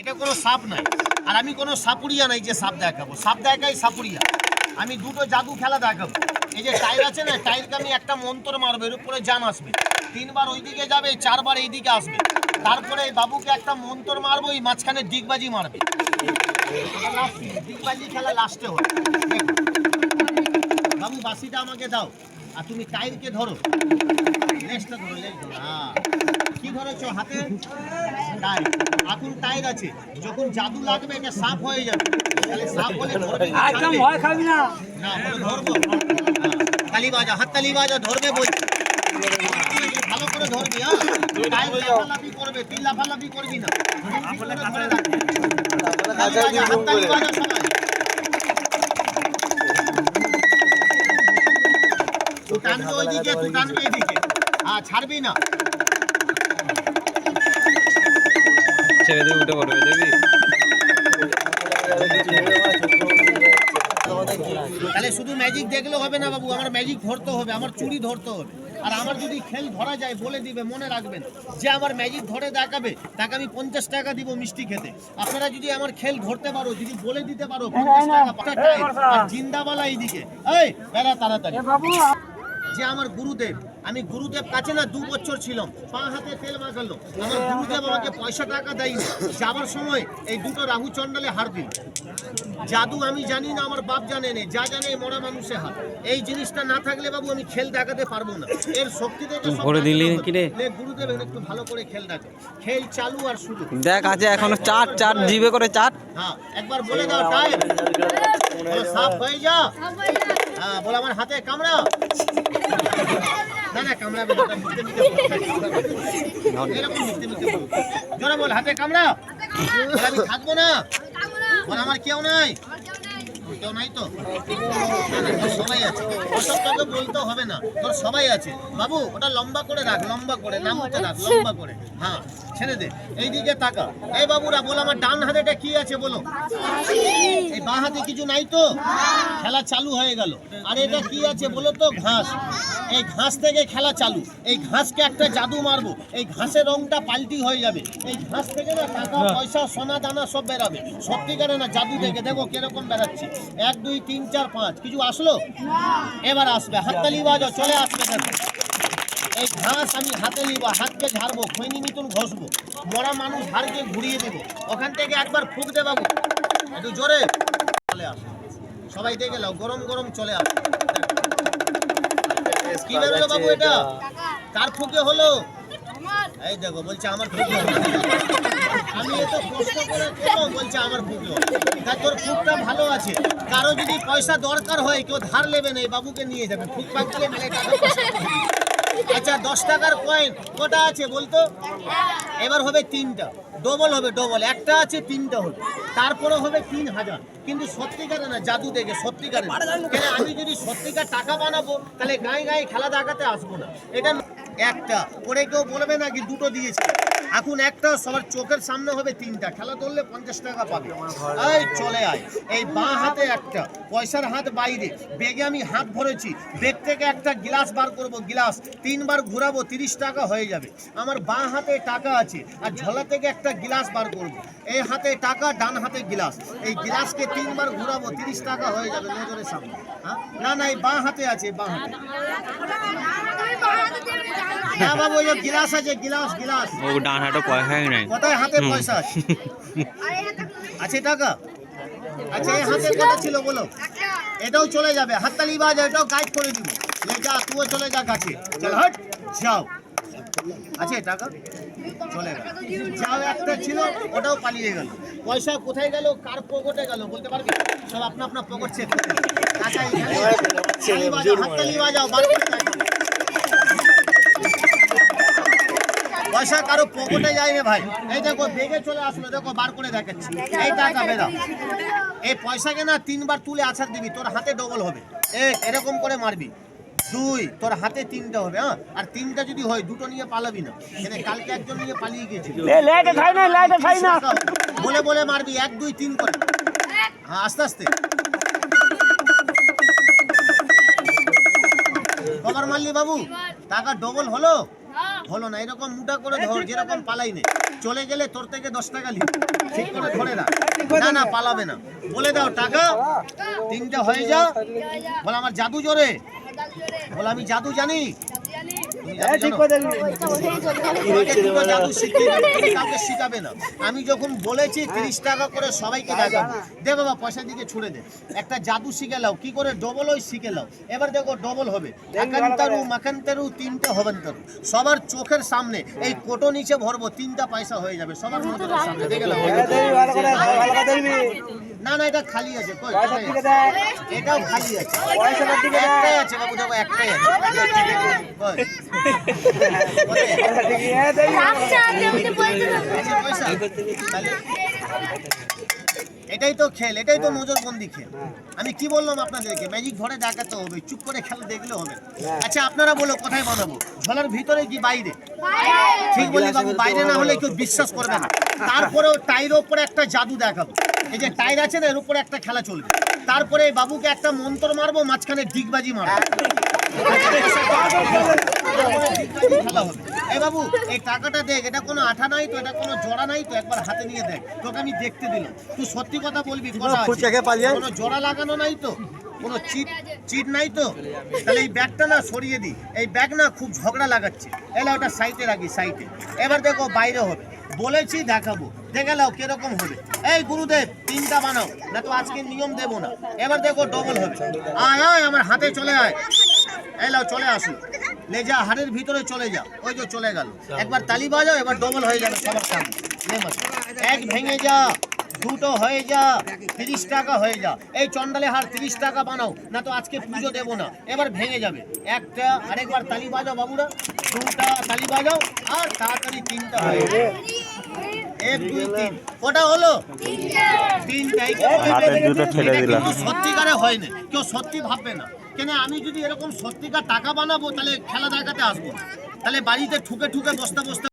এটা কোনো সাপ নাই আর আমি কোনো সাপুরিয়া নাই যে সাপ দেখাবো। সাপ দেখাই সাপুরিয়া আমি দুটো জাদু খেলা দেখাবো। এই যে টাইর আছে না টাইরকে আমি একটা মন্ত্র মারবো, এর উপরে জান আসবে। তিনবার ওইদিকে যাবে, চারবার এইদিকে আসবে। তারপরে এই বাবুকে একটা মন্ত্র মারবো, এই মাঝখানে দিগবাজি মারবে। দিগবাজি খেলা লাস্টে দেখো। বাবু, বাসিটা আমাকে দাও। আর তুমি টাইরকে ধরো। লেজটা ধরো লেজ ধরো হ্যাঁ। কি ধরেছো হাতে? টাইর। এখন টাইর আছে। যখন জাদু লাগবে এটা সাপ হয়ে যাবে। তাহলে সাপ হলে ধরবে একদম ভয় খাবি না। না ধরবো। তালি বাজা হাত তালি বাজা ধরবে বলছি। ভালো করে ধরবি হ্যাঁ। টাইর লাফালাফি করবে তুই লাফালাফি করবি না। হাত তালি বাজা সবাই। টানবি ওইদিকে তুই টানবি এদিকে ছাড়বি না। ছেড়ে দিয়ে উঠে পড়বে দেখবি তাহলে শুধু ম্যাজিক দেখলে হবে না বাবু আমার ম্যাজিক ধরতে হবে আমার চুরি ধরতে হবে। আর আমার যদি খেল ধরা যায় বলে দিবে মনে রাখবেন যে আমার ম্যাজিক ধরে দেখাবে তাকে আমি পঞ্চাশ টাকা দিব মিষ্টি খেতে। আপনারা যদি আমার খেল ধরতে পারো যদি বলে দিতে পারো পঞ্চাশ টাকা জিন্দাবালা এইদিকে। এই বেড়া তাড়াতাড়ি। বাবু যে আমার গুরুদেব। আমি গুরুদেব কাছে না দু বছর ছিলাম। পা হাতে তেল মাখালো আমার গুরুদেব আমাকে পয়সা টাকা দেয়নি। যাবার সময় এই দুটো রাহু চন্ডালে হার দিল। জাদু আমি জানি না আমার বাপ জানে না। যা জানে এই মরা মানুষে হাত। এই জিনিসটা না থাকলে বাবু আমি খেল দেখাতে পারব না। এর শক্তি থেকে সব ভরে দিলি দেখাতে রে? গুরুদেব একটু ভালো করে খেল দেখো। খেল চালু আর শুরু। দেখ আছে এখনও চার চার জিবে করে চার। হ্যাঁ একবার বলে দাও টাইম সাফ হয়ে যা। হ্যাঁ বলে আমার হাতে কামড়া না না, কামড়াবে। এরকম মিথ্যে মিথ্যে। জোরে বল, হাতে কামড়া আমি থাকব না। বলে, আমার কেউ নাই। কেউ নাই তো? সবাই আছে। বলতে হবে না। তোর সবাই আছে। বাবু, ওটা লম্বা করে রাখ, লম্বা করে নামতে রাখ, লম্বা করে। হ্যাঁ। ছেড়ে দে। এইদিকে তাকা। এই বাবুরা বল আমার ডান হাতেটা কি আছে বলো। এই বাঁ হাতে কিছু নাই তো? খেলা চালু হয়ে গেল। আর এটা কি আছে বলো তো? ঘাস। এই ঘাস থেকে খেলা চালু। এই ঘাসকে একটা জাদু মারবো। এই ঘাসের রংটা পাল্টি হয়ে যাবে। এই ঘাস থেকে না টাকা পয়সা সোনা দানা সব বেরাবে। সত্যিকারে না জাদু থেকে। দেখো কীরকম বেরাচ্ছে এক দুই তিন চার পাঁচ। কিছু আসলো? এবার আসবে। হাততালি বাজো চলে আসবে দেখো। এই ঘাস আমি হাতে নিব, হাতকে ঝাড়বো, খৈনি মিতুন ঘষবো, মরা মানুষ হাড়কে ঘুরিয়ে দেবো। ওখান থেকে একবার ফুক দে বাবু। একটু জোরে চলে আস। সবাই দেখে নাও, গরম গরম চলে আস। কি বেরোলো বাবু এটা? কার ফুকে হলো? এই দেখো, বলছে আমার ফুকে আমি এত কষ্ট করে কেন বলছে আমার ফুকে তা তোর ফুকটা ভালো আছে। কারও যদি পয়সা দরকার হয়, কেউ ধার নেবে না, এই বাবুকে নিয়ে যাবে। ফুক পাকলে মেলে টাকা। আচ্ছা দশ টাকার কয়েন কটা আছে বলতো? এবার হবে তিনটা। ডবল হবে ডবল একটা আছে, তিনটা হবে। তারপরে হবে তিন হাজার। কিন্তু সত্যিকারে না, জাদু দেখে সত্যিকারে। কেন, আমি যদি সত্যিকার টাকা বানাবো, তাহলে গায়ে গায়ে খেলা দেখাতে আসব না। এটা একটা। ওরে কেউ বলবে না কি দুটো দিয়েছে। এখন একটা, সবার চোখের সামনে হবে তিনটা। খেলা ধরলে পঞ্চাশ টাকা পাবে। এই, চলে আয়। এই বাঁ হাতে একটা, পয়সার হাত বাইরে। বেগে আমি হাত ভরেছি বেগ থেকে একটা গ্লাস বার করব, গ্লাস। তিনবার ঘোরাবো, তিরিশ টাকা হয়ে যাবে। আমার বাঁ হাতে টাকা আছে, আর ঝোলা থেকে একটা গ্লাস বার করব। এই হাতে টাকা, ডান হাতে গ্লাস। এই গ্লাসকে তিনবার ঘুরাবো, তিরিশ টাকা হয়ে যাবে নজরের সামনে। হ্যাঁ? না না, এই বাঁ হাতে আছে, বাঁ হাতে। হ্যাঁ বাবু ওই আছে, গ্লাস গ্লাস। ডান হাতে পয়সাই নাই। কোথায় হাতে পয়সা? আছে আছে টাকা আচ্ছা এই হাতে কত ছিল বলো। এটাও চলে যাবে। হাততালি বাজ এটাও গাইড করে দিব। লে যা তুইও চলে যা কাছে। চল হট যাও। আছে টাকা চলে গেল। যাও একটা ছিল ওটাও পালিয়ে গেল। পয়সা কোথায় গেল কার পকেটে গেল বলতে পারবি? সব আপনা আপনা পকেট চেক টাকা হাততালি বাজাও বার করে পয়সা কারও পকেটে যায় না ভাই। এই দেখো বেগে চলে আসলো দেখো বার করে দেখাচ্ছি। এই টাকা বেরা এই পয়সাকে না তিনবার তুলে আছাড় দিবি তোর হাতে ডবল হবে। এক এরকম করে মারবি। দুই তোর হাতে তিনটা হবে হ্যাঁ? আর তিনটা যদি হয় দুটো নিয়ে পালাবি না। এখানে কালকে একজন নিয়ে পালিয়ে না বলে বলে মারবি এক দুই তিন করে। হ্যাঁ আস্তে আস্তে। কবার মারলি বাবু? টাকা ডবল হলো? হলো না, এরকম মুটা করে ধর, যেরকম পালাই নে। চলে গেলে তোর থেকে দশ টাকা লিখ ঠিক করে ধরে না না না, পালাবে না। বলে দাও, টাকা, তিনটা হয়ে যা। বলে, আমার জাদু জোরে। বলে, আমি জাদু জানি। শিখাবে না। আমি যখন বলেছি তিরিশ টাকা করে সবাইকে দেখাবো দে বাবা পয়সা দিকে ছুড়ে দে। একটা জাদু শিখে লাও কি করে? ডবল ওই শিখে লাও এবার দেখো ডবল হবে। একান্তারু মাকান্তারু তিনটে হবেন্তারু সবার চোখের সামনে এই কোটো নিচে ভরবো তিনটা পয়সা হয়ে যাবে। সবার নজরের সামনে দেখে লাও না না এটা খালি আছে কই? কোথায় আছে? এটাও খালি আছে। একটাই আছে বাবু দেখো একটাই আছে। এটাই তো খেল, এটাই তো নজরবন্দি খেল। আমি কি বললাম আপনাদেরকে? ম্যাজিক ঘরে দেখাতে হবে, চুপ করে খেলা দেখলে হবে। আচ্ছা আপনারা বলো, কোথায় বানাবো? ঝোলার ভিতরে কি বাইরে? ঠিক বলি বাবু, বাইরে না হলে কেউ বিশ্বাস করবে না। তারপরেও টাইর ওপরে একটা জাদু দেখাবো। এই যে টাইর আছে না, এর উপরে একটা খেলা চলবে। তারপরে বাবুকে একটা মন্ত্র মারবো, মাঝখানে ডিগবাজি মারবো। এই বাবু এই টাকাটা দেখ এটা কোনো আঠা নাই তো এটা কোনো জোড়া নাই তো একবার হাতে নিয়ে দেখ। তোকে আমি দেখতে দিলাম। তুই সত্যি কথা বলবি কোনো জোড়া লাগানো নাই তো কোনো চিট চিট নাই তো? তাহলে এই ব্যাগটা না সরিয়ে দিই এই ব্যাগ না খুব ঝগড়া লাগাচ্ছে। এলা ওটা সাইডে রাখি সাইডে এবার দেখো বাইরে হবে। বলেছি দেখাবো। দেখে নাও কীরকম হবে। এই গুরুদেব তিনটা বানাও। না তো আজকে নিয়ম দেবো না। এবার দেখো ডবল হবে। আয় আয় আমার হাতে চলে আয়। এলাও চলে আসুন লে যা হাড়ের ভিতরে চলে যা। ওই যে চলে গেল। একবার তালি বাজাও এবার ডবল হয়ে যাবে সবার সামনে। এক ভেঙে যা দুটো হয়ে যা তিরিশ টাকা হয়ে যা। এই চন্ডালে হার তিরিশ টাকা বানাও না তো আজকে পুজো দেবো না। এবার ভেঙে যাবে। একটা আরেকবার তালি বাজাও বাবুরা। দুটা তালি বাজাও আর তাড়াতাড়ি তিনটা হয়ে যাবে। এক দুই তিন। ওটা হলো? তিনটাই। সত্যিকারে হয় না। কেউ সত্যি ভাববে না। কেন আমি যদি এরকম সত্যিকার টাকা বানাবো, তাহলে খেলা দেখাতে আসব তাহলে বাড়িতে ঠুকে ঠুকে বস্তা বস্তা